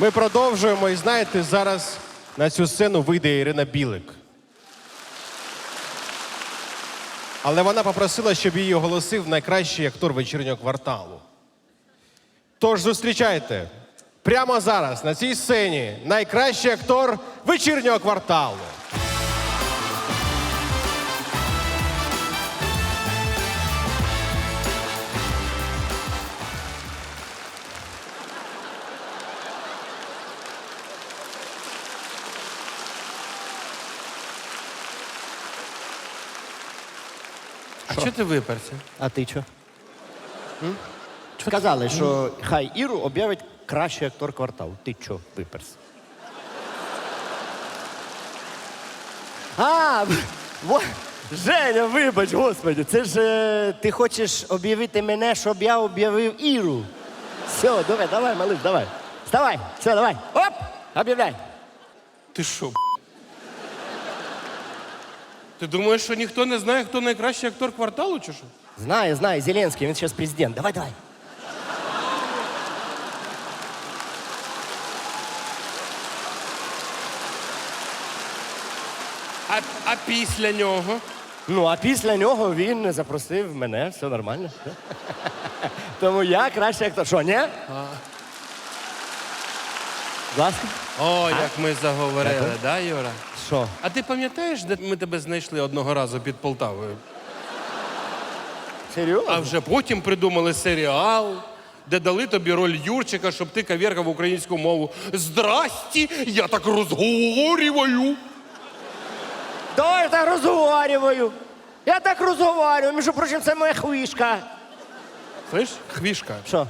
Ми продовжуємо, і знаєте, зараз на цю сцену вийде Ірина Білик. Але вона попросила, щоб її оголосив найкращий актор вечірнього кварталу. Тож зустрічайте прямо зараз на цій сцені найкращий актор вечірнього кварталу. А чого ти виперся? А ти що? Сказали, що хай Іру об'явить кращий актор кварталу. Ти що, виперс? А, во, Женя, вибач, господи, це ж е, ти хочеш об'явити мене, щоб я об'явив Іру. Все, давай, давай, малыш, давай. Вставай, все, давай. Оп, об'являй. Ти що? б***? Ти думаєш, що ніхто не знає, хто найкращий актор кварталу, чи що? Знаю, знаю, Зеленський, він зараз президент. Давай, давай. А, а після нього? Ну, а після нього він запросив мене, все нормально. Тому я кращий актор. Що, ні? Ласка. О, як ми заговорили, да, Юра? Що? А ти пам'ятаєш, де ми тебе знайшли одного разу під Полтавою? Серйозно? А вже потім придумали серіал, де дали тобі роль Юрчика, щоб ти кавіркав українську мову. Здрасті, я так розговорюваю. Да, я так розговорюю. Я так розговорюю. Між прочим, це моя хвішка. Слиш, хвішка. Що?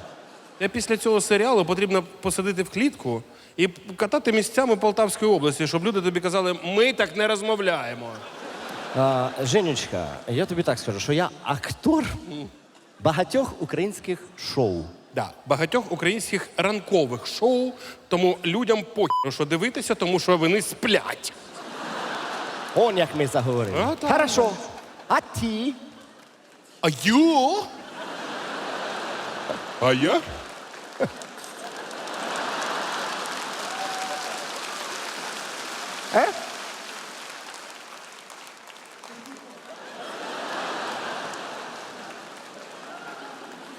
Я після цього серіалу потрібно посадити в клітку і катати місцями Полтавської області, щоб люди тобі казали, ми так не розмовляємо. А, Женечка, я тобі так скажу, що я актор багатьох українських шоу. Да, багатьох українських ранкових шоу, тому людям похер, що дивитися, тому що вони сплять. Он як ми заговорили. А, так. Хорошо. А ті? А я? А я?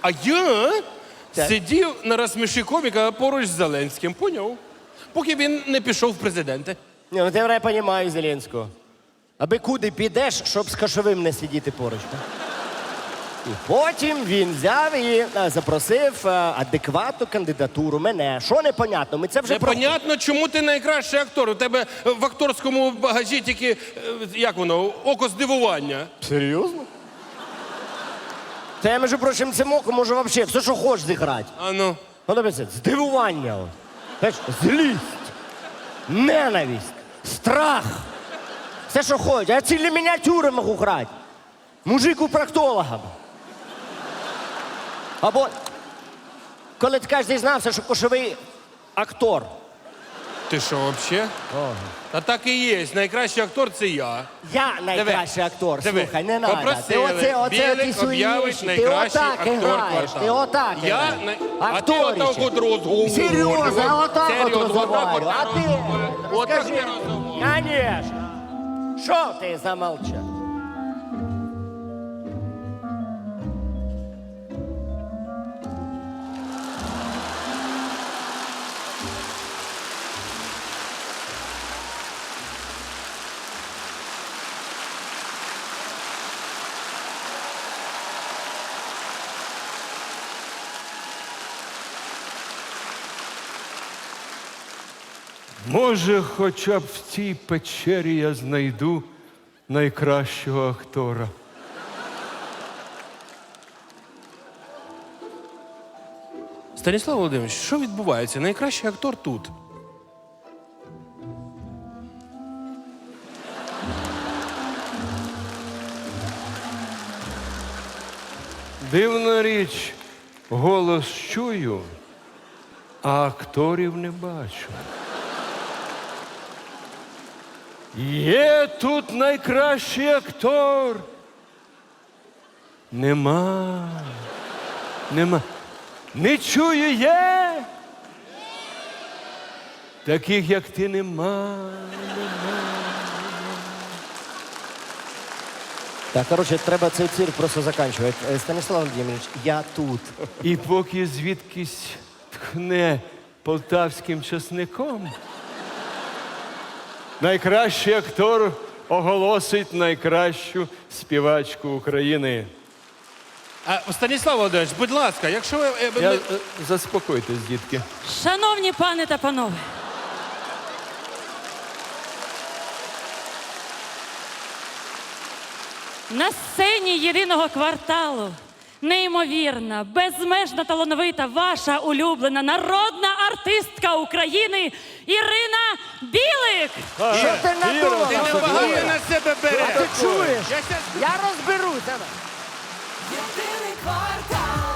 А я Так. сидів на розсміші коміка поруч з Зеленським, поняв? Поки він не пішов в президенти. Ні, ну тепер я розумію Зеленського. Аби куди підеш, щоб з кашовим не сидіти поруч. так? І потім він взяв і е, запросив е, адекватну кандидатуру мене. Що непонятно? Ми це вже про- Непонятно, чому ти найкращий актор. У тебе в акторському багажі тільки, е, як воно, око здивування. Серйозно? Та я, між прочим, цим оком можу взагалі все, що хочеш зіграти. А ну. Ну, дивіться, здивування. от. Знаєш, злість, ненависть, страх. Все, що хочеш. Я цілі мініатюри можу грати. Мужик у проктолога. Або коли ти кажеш, дізнався, що кошовий актор. Ти що, взагалі? Та так і є. Найкращий актор це я. Я найкращий актор. Диви, Слухай, не треба. Ти попросили, оце, оце Білик об'явить віші. Ти найкращий отак актор граєш, ти кварталу. отак Я граєш. най- а ти Акторище. отак от розговорюєш. Серйозно, я отак от Серйозно, розговорю. А ти. Отак скажи, розговорюєш. конечно. Що ти замовчав? Може, хоча б в цій печері я знайду найкращого актора. Станіслав Володимирович, що відбувається? Найкращий актор тут. Дивна річ, голос чую, а акторів не бачу. Є тут найкращий актор. Нема. Нема. Не чую є. Таких, як ти, нема. Так, коротше, треба цей цирк просто заканчувати. Е, Станіслав Володимирович, я тут. І поки звідкись тхне полтавським часником, найкращий актор оголосить найкращу співачку України. А, Станіслав Володимирович, будь ласка, якщо ви. е, Я, ми- е, заспокойтесь, дітки. Шановні пани та панове. На сцені єдиного кварталу неймовірна, безмежно талановита ваша улюблена народна артистка України Ірина Білик. Що ти надумала? Ти не багато на себе А ти береш. чуєш? Я розберу тебе! розберуся. Єдиний квартал